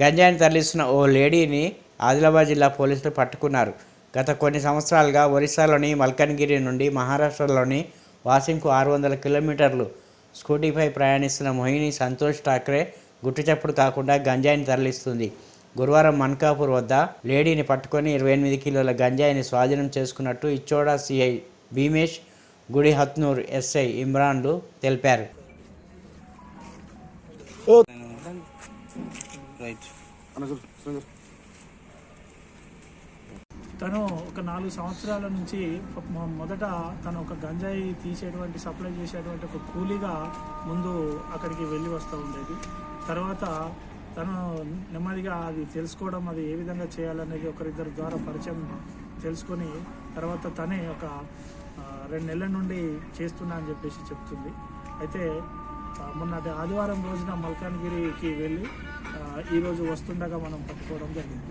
గంజాయిని తరలిస్తున్న ఓ లేడీని ఆదిలాబాద్ జిల్లా పోలీసులు పట్టుకున్నారు. గత కొన్ని సంవత్సరాలుగా ఒరిస్సాలోని మల్కన్గిరి నుండి మహారాష్ట్రలోని వాసింకు ఆరు వందల కిలోమీటర్లు స్కూటీపై ప్రయాణిస్తున్న మోహిని సంతోష్ ఠాక్రే గుట్టుచప్పుడు కాకుండా గంజాయిని తరలిస్తుంది. గురువారం మన్కాపూర్ వద్ద లేడీని పట్టుకొని ఇరవై ఎనిమిది కిలోల గంజాయిని స్వాధీనం చేసుకున్నట్టు ఇచ్చోడా సిఐ భీమేష్ గుడి హత్నూర్ ఎస్ఐ ఇమ్రాన్లు తెలిపారు. తను ఒక నాలుగు సంవత్సరాల నుంచి మొదట తను ఒక గంజాయి తీసేటువంటి సప్లై చేసేటువంటి ఒక కూలీగా ముందు అక్కడికి వెళ్ళి వస్తూ ఉండేది. తర్వాత తను నెమ్మదిగా అది తెలుసుకోవడం అది ఏ విధంగా చేయాలనేది ఒకరిద్దరి ద్వారా పరిచయం తెలుసుకొని తర్వాత తనే ఒక రెండు నెలల నుండి చేస్తున్నా అని చెప్పేసి చెప్తుంది. అయితే మొన్నటి ఆదివారం రోజున మల్కాన్గిరికి వెళ్ళి ఈరోజు వస్తుండగా మనం పట్టుకోవడం జరిగింది.